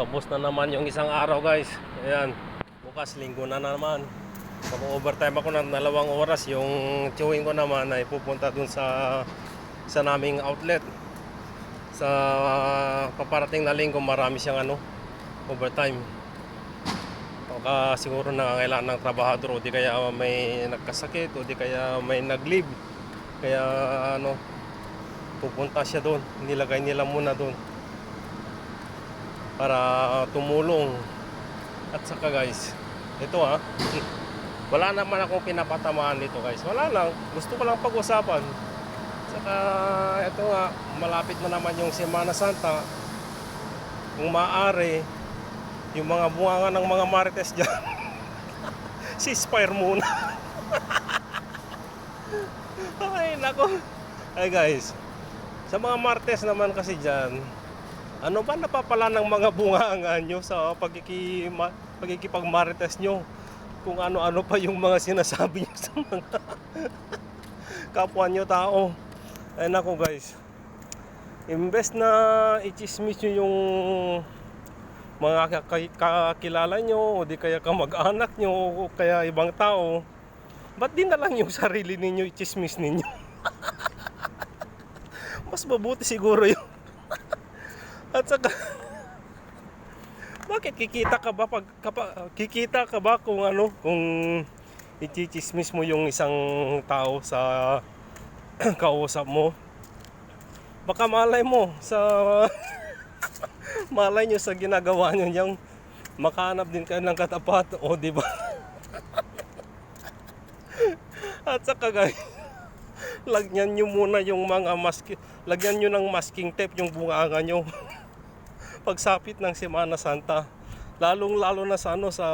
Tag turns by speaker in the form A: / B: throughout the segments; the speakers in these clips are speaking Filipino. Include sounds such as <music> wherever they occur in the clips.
A: Tapos na naman yung isang araw guys. Ayan. Bukas linggo na naman. Pag overtime ako ng dalawang oras, yung chewing ko naman ay pupunta dun sa sa naming outlet. Sa paparating na linggo marami siyang ano, overtime. Baka siguro na kailangan ng trabahador o di kaya may nagkasakit o di kaya may nag-leave. Kaya ano, pupunta siya doon. Nilagay nila muna doon para tumulong. At saka guys, ito ha, wala naman akong pinapatamaan dito guys. Wala lang, gusto ko lang pag-usapan. Saka ito nga, malapit na naman yung Semana Santa. Kung maaari, yung mga bunganga ng mga marites dyan, <laughs> ceasefire muna. <laughs> Ay, nako. Ay guys, sa mga martes naman kasi dyan, ano ba napapala ng mga bunganga nyo sa pagkikima, pagkikipagmarites nyo? Kung ano-ano pa yung mga sinasabi nyo sa mga <laughs> kapwa nyo tao. Ay nako guys, imbes na i-chismis nyo yung mga kak- kakilala nyo o di kaya kamag-anak nyo o kaya ibang tao, ba't di na lang yung sarili ninyo i-chismis ninyo? <laughs> Mas mabuti siguro yun. At saka <laughs> bakit kikita ka ba pag kapa, kikita ka ba kung ano kung ichichismis mo yung isang tao sa <clears throat> kausap mo? Baka malay mo sa <laughs> malay nyo sa ginagawa nyo yung makahanap din kayo ng katapat o di ba? <laughs> At saka guys, lagyan nyo muna yung mga mask, lagyan nyo ng masking tape yung bunganga nyo. Pagsapit ng Semana Santa, lalong lalo na sa ano sa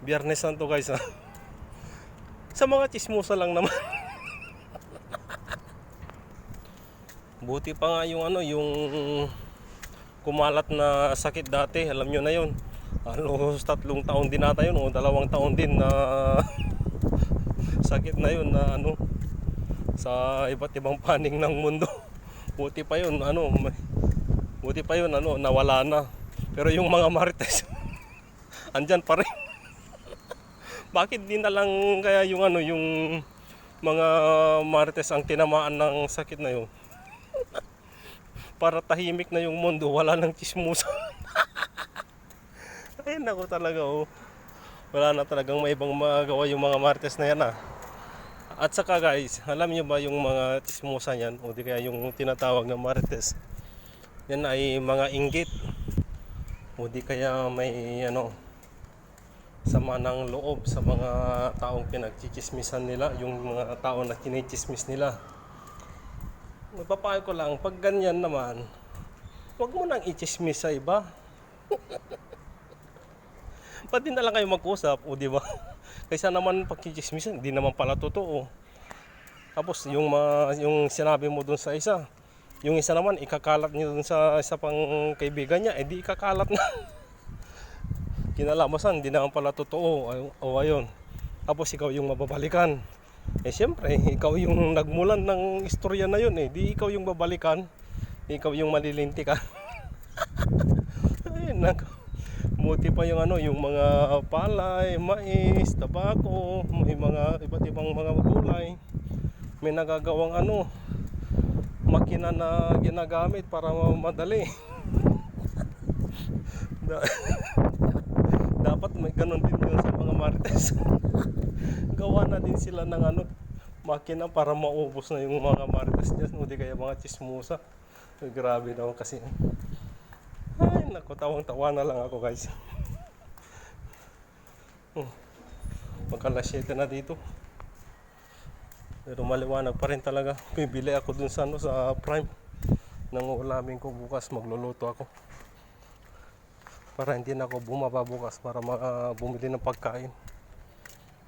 A: Biyernes Santo guys ha. <laughs> Sa mga chismosa lang naman. <laughs> Buti pa nga yung ano yung kumalat na sakit dati, alam nyo na yun. Halos tatlong taon din nata yun o dalawang taon din na <laughs> sakit na yun na ano sa iba't ibang paning ng mundo. Buti pa yun, ano, may- buti pa yun, ano, nawala na. Pero yung mga marites, <laughs> andyan pa rin. <laughs> Bakit di na lang kaya yung ano, yung mga marites ang tinamaan ng sakit na yun? <laughs> Para tahimik na yung mundo, wala nang chismusa. Ay, nako talaga, oh. Wala na talagang may ibang magawa yung mga marites na yan, ah. At saka guys, alam niyo ba yung mga chismosa niyan o di kaya yung tinatawag na marites? Yan ay mga inggit. O di kaya may ano sama ng loob sa mga taong pinagchichismisan nila, yung mga tao na kinichismis nila. Magpapayo ko lang, pag ganyan naman, huwag mo nang ichismis sa iba. <laughs> Pati na lang kayo mag-usap, o di ba? <laughs> Kaysa naman pagkichismisan, hindi naman pala totoo. Tapos yung ma, yung sinabi mo dun sa isa, yung isa naman ikakalat niyo dun sa isa pang kaibigan niya, edi ikakalat na. <laughs> Kinalamasan, hindi naman pala totoo. O ayun. Tapos ikaw yung mababalikan. Eh siyempre, ikaw yung <laughs> nagmulan ng istorya na yun eh. Di ikaw yung babalikan. Ikaw yung malilintikan. <laughs> Ayun, nako. Buti pa yung ano, yung mga palay, mais, tabako, may mga iba't ibang mga gulay. May nagagawang ano, makina na ginagamit para madali. <laughs> Da- <laughs> Dapat may ganun din yun sa mga marites. <laughs> Gawa na din sila ng ano, makina para maubos na yung mga marites dyan. O di kaya mga chismosa. Grabe naman kasi. Ay, naku, tawang-tawa na lang ako guys. Hmm. Magkalas 7 na dito. Pero maliwanag pa rin talaga. Bibili ako dun sa, ano, sa Prime. Nang ulamin ko bukas, magluluto ako. Para hindi na ako bumaba bukas para ma- bumili ng pagkain.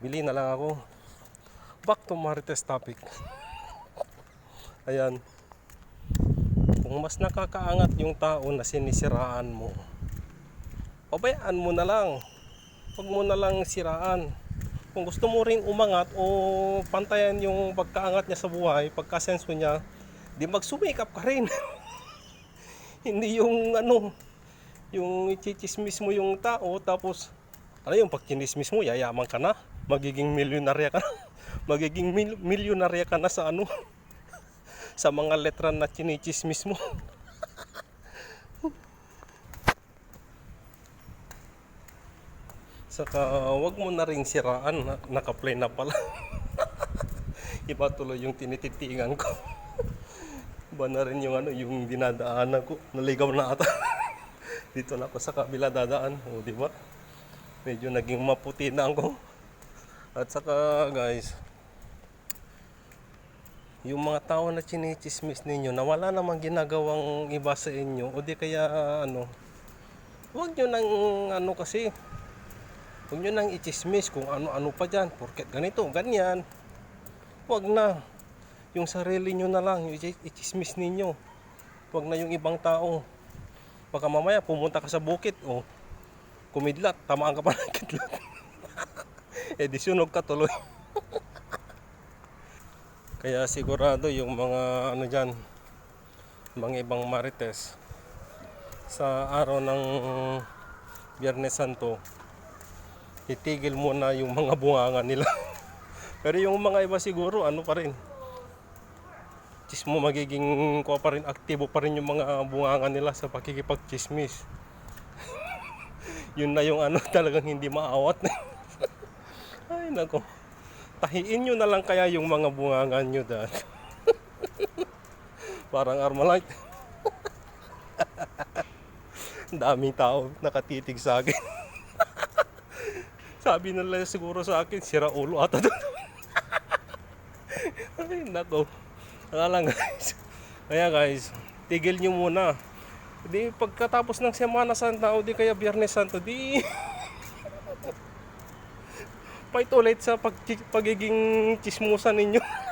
A: Bili na lang ako. Back to Marites topic. <laughs> Ayan. Kung mas nakakaangat yung tao na sinisiraan mo, pabayaan mo na lang. Huwag mo na lang siraan. Kung gusto mo ring umangat o pantayan yung pagkaangat niya sa buhay, pagkasenso niya, di magsumikap ka rin. <laughs> Hindi yung ano, yung ichichismis mo yung tao tapos ano yung pag chinismis mo yayaman ka na magiging milyonarya ka na <laughs> magiging mil- milyonarya ka na sa ano <laughs> sa mga letra na chinichismis mo saka wag mo na ring siraan. Na- naka-play na pala. <laughs> Iba tuloy yung tinititingan ko. <laughs> Iba na rin yung ano yung dinadaanan ko. Naligaw na ata. <laughs> Dito na ako sa kabila dadaan. O di ba? Medyo naging maputi na ako. At saka guys yung mga tao na chinichismis ninyo na wala namang ginagawang iba sa inyo o di kaya ano huwag nyo nang ano kasi huwag nyo nang ichismis kung ano-ano pa dyan porket ganito, ganyan. Huwag na. Yung sarili nyo na lang yung ichi- ichismis ninyo. Huwag na yung ibang tao baka mamaya pumunta ka sa bukit o kumidlat, tamaan ka pa ng kidlat. <laughs> Eh di sunog ka tuloy. <laughs> Kaya sigurado yung mga ano dyan mga ibang marites sa araw ng Biyernes Santo itigil muna yung mga bunganga nila. <laughs> Pero yung mga iba siguro ano pa rin. Chismo magiging kuha pa rin aktibo pa rin yung mga bunganga nila sa pakikipagchismis <laughs> yun na yung ano <laughs> talagang hindi maawat. Ay nako. Tahiin nyo na lang kaya yung mga bunganga nyo dahil parang Armalite. Daming tao nakatitig sa akin sabi nila siguro sa akin sira ulo ata doon <laughs> ay nako. Wala lang guys. Kaya guys tigil nyo muna. Di pagkatapos ng Semana Santa o di kaya Biyernes Santo di <laughs> fight ulit sa pag pagiging chismusan ninyo <laughs>